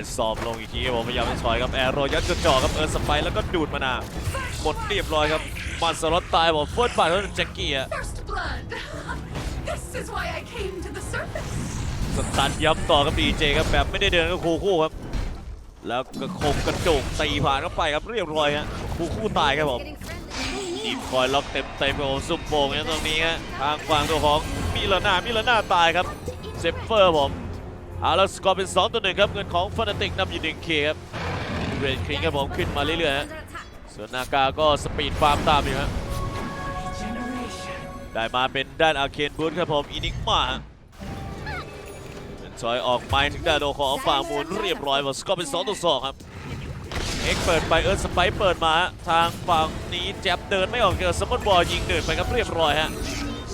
ายสอบลงอีกทีครับผมพยายามจะถอยครับแอร์โรยัดกระจอกครับเอิร์ธสไปร์แล้วก็ดูดมานาหมดเรียบร้อยครับมาสล็อตตายผมเฟิร์สบาทแล้วแจ็คกี้อะ First blood. This is why I came to the surface. สตันย้ำต่อครับดีเจครับแบบไม่ได้เดินก็คู่คู่ครับ แล้วก็คงกระจุกตีผ่านเข้าไปครับเรียบร้อยฮะคู่คู่ตายครับผม Getting friendly. อีกคอยล็อกเต็มเต็มๆครับผมซุ่มโป่งเนี่ยตรงนี้ฮะทางฝั่งตัวของมิลาน่ามิลาน่าตายครับเซฟเฟอร์ผม เอาแล้วสกอร์เป็น2ต่อ1ครับเงินของฟานาติกนำอยู่1เคครับเรนคิงครับผมขึ้นมาเรื่อยๆฮะส่วนนากาก็สปีดฟาร์มตามอยู่ฮะได้มาเป็นด้านอาเคนบูธครับผมอินิกมาเป็นซอยออกไม้ถึงด้านโดของฝ่ามูลเรียบร้อยหมดสกอร์เป็น2ต่อ2ครับเอ็กเปิดไปเอิร์ธสไปเปิดมา ทางฝั่งนี้แจ็บเดินไม่ออกเจอสมมติบอลยิงเดินไปครับเรียบร้อยฮะ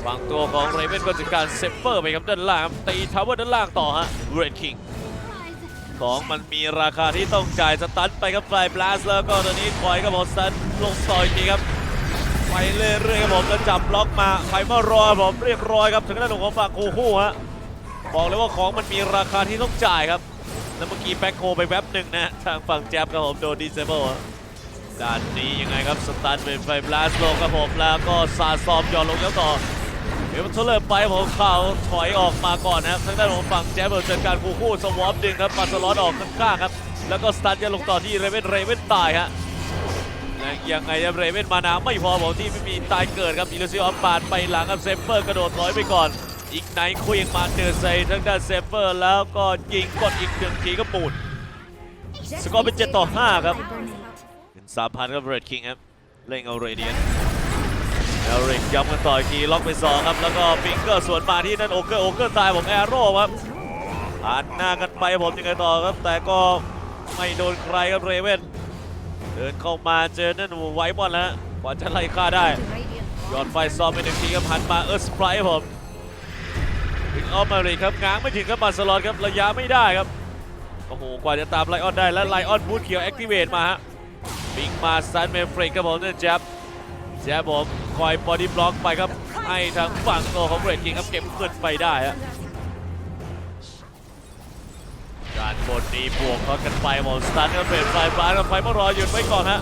ฝั่งตัวของเรเวนก็จัดการเซฟเฟอร์ไปครับด้านล่างตีทาวเวอร์ด้านล่างต่อฮะเรดคิงของมันมีราคาที่ต้องจ่ายสตันไปครับไฟบลัสแล้วก็ตอนนี้ถอยครับผมสตันลงต่อยทีครับไปเรื่อยๆครับผมแล้วจับล็อกมาไฟมารอผมเรียบร้อยครับถึงด้านของฝั่งคูคู่ฮะบอกเลยว่าของมันมีราคาที่ต้องจ่ายครับแล้วเมื่อกี้แบ็คโคไปแป๊บหนึ่งนะทางฝั่งแจ็บครับผมโดนดีเซเบิลด้านนี้ยังไงครับสตันเป็นไฟบลัสลงครับผมแล้วก็ซาซอมย้อนลงแล้วต่อ เดี๋ยวเทเลอร์ไปผมเขาถอยออกมาก่อนนะครับทางด้านของฝั่งแจ๊บเบิร์ดจัดการคู่คู่สวอปดึงครับมาสลอตออกข้างๆครับ แล้วก็สตาร์ทจะลงต่อที่เรเวนเรเวนตายฮะและยังไงครับเรเวนมานาไม่พอผมที่ไม่มีตายเกิดครับอิลูซิออนปาดไปหลังครับเซฟเฟอร์กระโดดถอยไปก่อน อีกไนท์คุยงมาเดินใส่ทางด้านเซฟเฟอร์แล้วก็ยิงกดอีกหนึ่งทีก็ปูดสกอร์เป็น7ต่อ5ครับเป็นสามพันครับเรดคิงครับเล่งเอาเรเดียน แล้วริกย้ำกันต่ออีกทีล็อกไปสองครับ แล้วก็ฟิงเกอร์สวนมาที่นั่นโอเกอร์โอเกอร์ตายผมแอโร่ครับผ่านหน้ากันไปผมยังไงต่อครับ แต่ก็ไม่โดนใครครับเรเวนเดินเข้ามาเจอนั่นไวบอลแล้วกว่าจะไล่ฆ่าได้ยอดไฟซ้อมไปหนึ่งทีครับหันมาเออสไพรส์ผมถึงออฟมาริครับง้างไม่ถึงครับบาร์เซโลนครับระยะไม่ได้ครับโอ้โหกว่าจะตามไลออนได้แล้วไลออนบูทเขียวแอคทีเวตมาฮะบิงมาซันเมฟริกครับผมเนี่ยแจ๊บแจ๊บผม คอยบอดี้บล็อกไปครับให้ทางฝั่งตัวของเรดคิงครับเก็บเงินไปได้ฮะการบนนี้บวกเขากันไปหมดสตันก็เป็นไฟฟ้ากับไฟมารอหยุดไว้ก่อนฮะ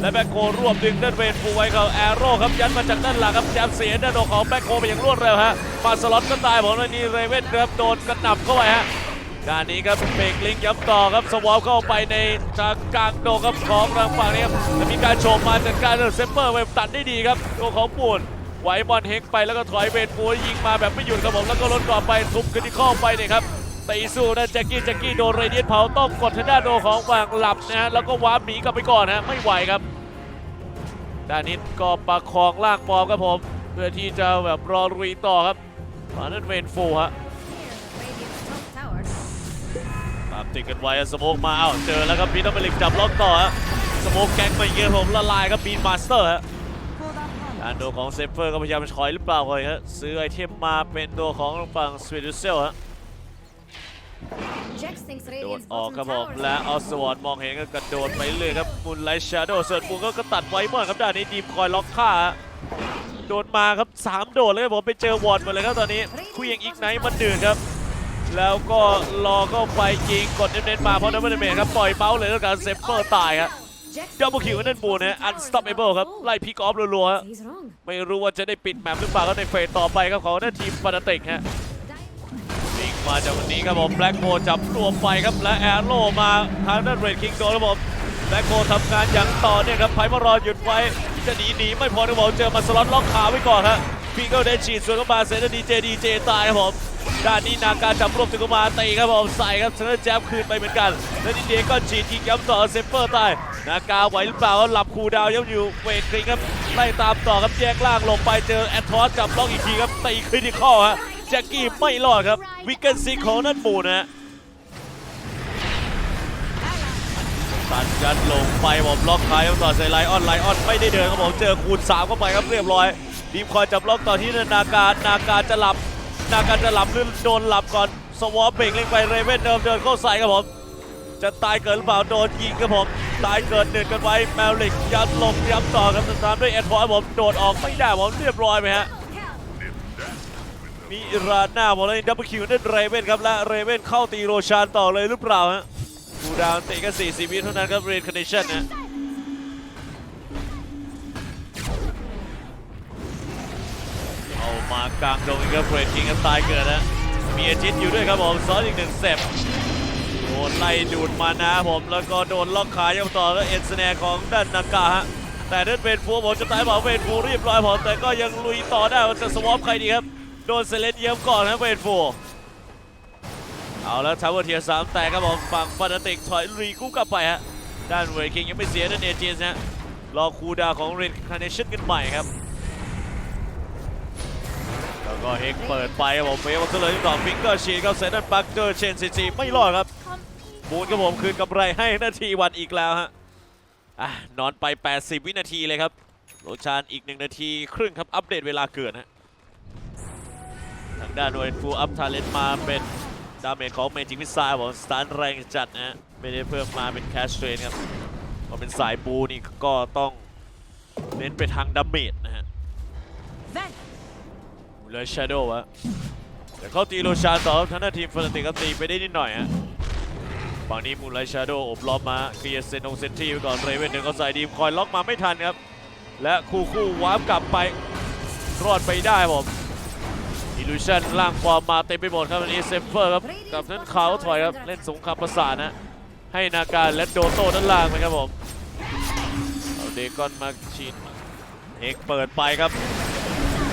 และแบ็คโครวบดึงด้านเวนฟูไว้เขาแอโร่ครับยัดมาจากด้านหลังครับแจ๊บเสียด้านของแบ็คโคไปอย่างรวดเร็วฮะมาสล็อตก็ตายผมแล้วนี่เรเวนครับโดนกระหน่ำเข้าไปฮะ ด้านนี้ครับเบรกลิงย้ำต่อครับสวอปเข้าไปในทางกลางโดครับของทางฝั่งนี้ครับจะมีการโฉบมาจากการเซฟเปอร์ไปตัดได้ดีครับตัวของปูนไหวบอลเฮกไปแล้วก็ถอยเบนฟูยิงมาแบบไม่หยุดครับผมแล้วก็ลดก่อนไปทุบคริติคอลไปเนี่ยครับตีสู้นะแจ็คกี้แจ็คกี้โดนเรเดียนเผาต้องกดทางด้านโดของฝั่งหลับนะฮะแล้วก็วาร์ปหนีกลับไปก่อนนะไม่ไหวครับด้านนี้ก็ประคองลากบอลครับผม เพื่อที่จะแบบรอรุยต่อครับตอนนั้นเวนฟูฮะ ตามติดกันไว้สโมกมาเอ้าเจอแล้วครับพีทอเมลิกจับล็อกต่อฮะสโมกแก๊งมาเยอะผมละลายครับบีนมาสเตอร์ฮะการโดของเซฟเฟอร์ก็พยายามถอยหรือเปล่าเลยฮะซื้อไอเทมมาเป็นตัวของฝั่งสวีดเซลฮะโดดออกครับผมและออสวอร์ดมองเห็นก็กระโดดไปเรื่อยครับมุนไลท์ชาโดเสิร์ฟมุนก็กตัดไว้หมดครับด้านนี้ดีมคอยล็อกฆ่าฮะโดนมาครับสามโดดเลยครับผมไปเจอวอร์ดหมาเลยครับตอนนี้คุยยังอีกไนท์มันดืดครับ แล้วก็รอเข้าไปยิงกดเน้นๆมาเพราะนั้นไม่ได้เมทครับปล่อยเมาส์เลยแล้วการเซฟเฟอร์ตายครับ Jax ดับเบิลคิวนั่นบูนะ unstoppable ครับไล่พิกออฟรัวๆฮะ He's wrong. ไม่รู้ว่าจะได้ปิดแมปหรือเปล่าก็ในเฟสต่อไปครับของนั่นทีมฟานาติกฮะวิ่งมาจากวันนี้ครับผมแบล็กโ e จับตัวไปครับและแอโร่มาทางด้านเรดคิงโดนครับผมแบล็กโ e ทำงานอย่างต่อเนื่องครับไพ่มารอหยุดไว้จะหนีหนีไม่พอครับผมเจอมาสล็อตล็อกขาไว้ก่อนฮะ พีเกิลเดนฉีดสวนเข้ามาเซนดีเจดีเจตายครับผมด้านนี้นาการจับรวบถึงเข้ามาตีครับผมใส่ครับเซนแจ๊บคืนไปเหมือนกันและนิเดียก็ฉีดยิงย้ำต่อเซฟเฟอร์ตายนาการไหวหรือเปล่าหลับคูดาวย้ำอยู่เวทคลิงครับไล่ตามต่อครับแยกล่างลงไปเจอแอดทอสจับล็อกอีกทีครับตีคริติคอลฮะแจ็คกี้ไม่รอดครับวิกเกนซิกของนั่นบูนะฮะตัดกันลงไปผมล็อกท้ายต่อใส่ไลออนไลออนไม่ได้เดินครับผมเจอคูณสามเข้าไปครับเรียบร้อย ทีมคอยจับล็อกต่อที่นาการนาการจะหลับ นาการจะหลับหรือโดนหลับก่อนสวอปเบรกเล่งไปเรเวนเดิมเดินเข้าใส่ครับผมจะตายเกิดหรือเปล่าโดนยิงครับผมตายเกิดหนึ่งกันไว้แมวลิกยัดลงย้ำต่อครับตามด้วยแอดฟอร์ผมโดดออกไม่ได้ผมเรียบร้อยไหมฮะมีราหน้าผมเลยดับเบิลคิวนั่นเรเวนครับและเรเวนเข้าตีโรชานต่อเลยหรือเปล่าฮะคูดาวน์ตีก็40วิเท่านั้นครับเรนคอนดิชันนะ เอามากลางดงอีกครับเรนคิงครับตายเกิดนะมีอาจิตอยู่ด้วยครับผมซ้อนอีกหนึ่งเซปโดนไล่ดูดมานะผมแล้วก็โดนล็อกขายังต่อแล้วเอ็นสแนร์ของด้านนากาฮะแต่นั่นเป็นฟูผมจะตายบอกเป็นฟูเรียบร้อยผมแต่ก็ยังลุยต่อได้ว่าจะสวอปใครดีครับโดนเซเลนเยียมก่อนครับเป็นฟูเอาแล้วทาวเวอร์เทียร์สามแต่ครับผมฝั่งฟานาติกถอยรีกู้กลับไปฮะด้านเรนคิงยังไม่เสียนั่นเอเจนนะรอคูดาของเรนคาร์เนชั่นกันใหม่ครับ ก็เฮกเปิดไปผมเฟวัตเลยต่อฟิงเกอร์ชีครับเซนต์ปักเกอร์เชนซีจีไม่รอดครับ บูนครับผมคืนกำไรให้นาทีวันอีกแล้วฮะอะนอนไป 80 วินาทีเลยครับโรชานอีก 1 นาทีครึ่งครับ อัปเดตเวลาเกิดฮะทางด้านหน่วยฟูอัพทาเลนมาเป็นดาเมจของเมจิกมิสไซล์ผมสตาร์แรงจัดนะฮะไม่ได้เพิ่มมาเป็นแคชเทรนครับพอเป็นสายบูนี่ก็ต้องเน้นไปทางดาเมจนะฮะ เลยชาโดว์ฮะแต่เขาตีโรชานต่อครับทั้งหน้าทีมฟานติกก็ตีไปได้นิดหน่อยฮะฝั่งนี้มูลไลชาโดว์อบล้อมมาเคลียร์เซนงเซนทีไว้ก่อนเรเวนหนึ่งก็ใส่ดีมคอยล็อกมาไม่ทันครับ และคู่คู่วาร์ปกลับไปรอดไปได้ผมอิลูชันล่างความมาเต็มไปหมดครับวันนี้เซมเฟอร์ครับกับนั้นเขาถอยครับเล่นสงครามประสานนะให้นาการและโดโต้ด้านล่างไปครับผมเอาเดกอนมาชินเอกเปิดไปครับ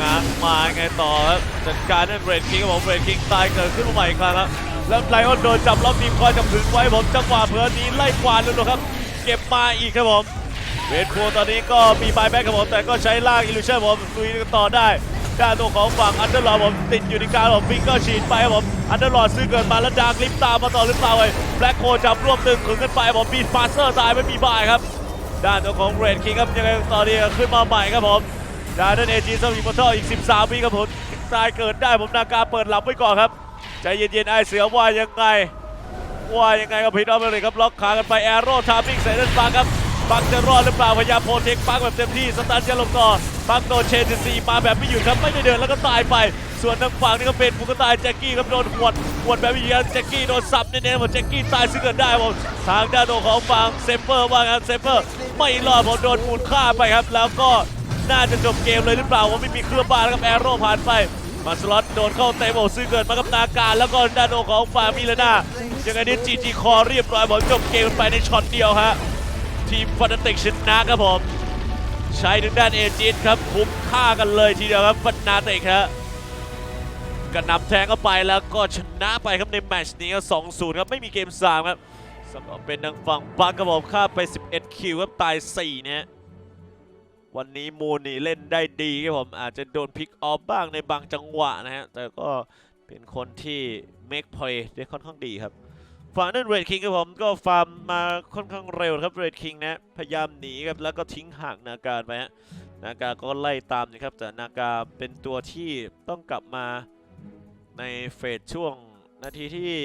งานมาไงต่อครับจัดการนั่นเรดคิงครับผมเรดคิงตายเกิดขึ้นมาใหม่อีกครั้งครับแล้วไลออนโดนจับล็อกทีมคอยจับถึงไว้ผมจังหวะเพลินนี้ไล่กวาดเลยครับ เก็บมาอีกครับผมเวทโคตอนนี้ก็มีบายแบ็กครับผมแต่ก็ใช้ล่างอิลูชั่นผมลุยกันต่อได้ด้านตัวของฝั่งอันเดอร์ลอดผมติดอยู่ในกางผมฟิงเกอร์ฉีดไปครับผมอันเดอร์ลอดซื้อเกิดมาแล้วดาร์กลิฟตามมาต่อหรือเปล่าไอ้แบล็คโคจับรวบตึงขึงกันไปผมบีดฟาสเซอร์ตายไม่มีบายครับด้านตัวของเรดคิงครับยังไงตอนนี้ขึ้นมาใหม่ครับผม ดาร์เดนเอจีสมีมอเตอร์อีก 13วิครับผมตายเกิดได้ผมนาการเปิดหลับไว้ก่อนครับ ใจเย็นๆไอเสือว่ายังไง ว่ายังไงครับพีทออฟเลยครับล็อกขากันไปแอโร่ทามิ่งใส่ด้านปังครับปังจะรอดหรือเปล่าพยายามโพเทคปังแบบเต็มที่สตาร์ทจะลงต่อปังโดนเชนซีมาแบบไม่หยุดครับไม่ได้เดินแล้วก็ตายไป ส่วนทางฝั่งนี่ก็เป็นผู้ก็ตายแจ็คกี้ครับโดนขวดขวดแบบไม่หยุดแจ็คกี้โดนสับเน้นๆหมดแจ็คกี้ตายซึ่งเกิดได้ผมทางด้านโดของฝั่งเซฟเฟอร์ว่างั้นเซฟเฟอร์ไม่รอดผมโดนมูลฆ่าไปครับแล้วก็ น่าจะจบเกมเลยหรือเปล่าว่าไม่มีเครื่องบ้านแล้วครับแอโร่ผ่านไปมาสล็อตโดนเข้าเตะโบซื้อเกิดมากับนาการแล้วก็ด้านโอของฟามิลนายังไงนี่จีจีคอเรียบร้อยผมจบเกมไปในช็อตเดียวฮะทีมฟันติกชนะครับผม ใช้ถึงด้านเอจิตครับคุ้มค่ากันเลยทีเดียวครับฟันนาติกฮะกระหนำแทงเข้าไปแล้วก็ชนะไปครับในแมตช์นี้ก็2-0ครับไม่มีเกม3ครับสำหรับเป็นทางฝั่งบัคครับผมฆ่าไป 11 คิวครับตาย4เนี่ย วันนี้มูนี่เล่นได้ดีครับผมอาจจะโดนพิกออฟบ้างในบางจังหวะนะฮะ แต่ก็เป็นคนที่ make play ได้ค่อนข้างดีครับฝั่งนั้นเรดคิงครับผมก็ฟาร์มมาค่อนข้างเร็วครับเรดคิงนะพยายามหนีครับแล้วก็ทิ้งห่างนาการไปฮะนาการก็ไล่ตามนะครับแต่นาการเป็นตัวที่ต้องกลับมาในเฟสช่วงนาทีที่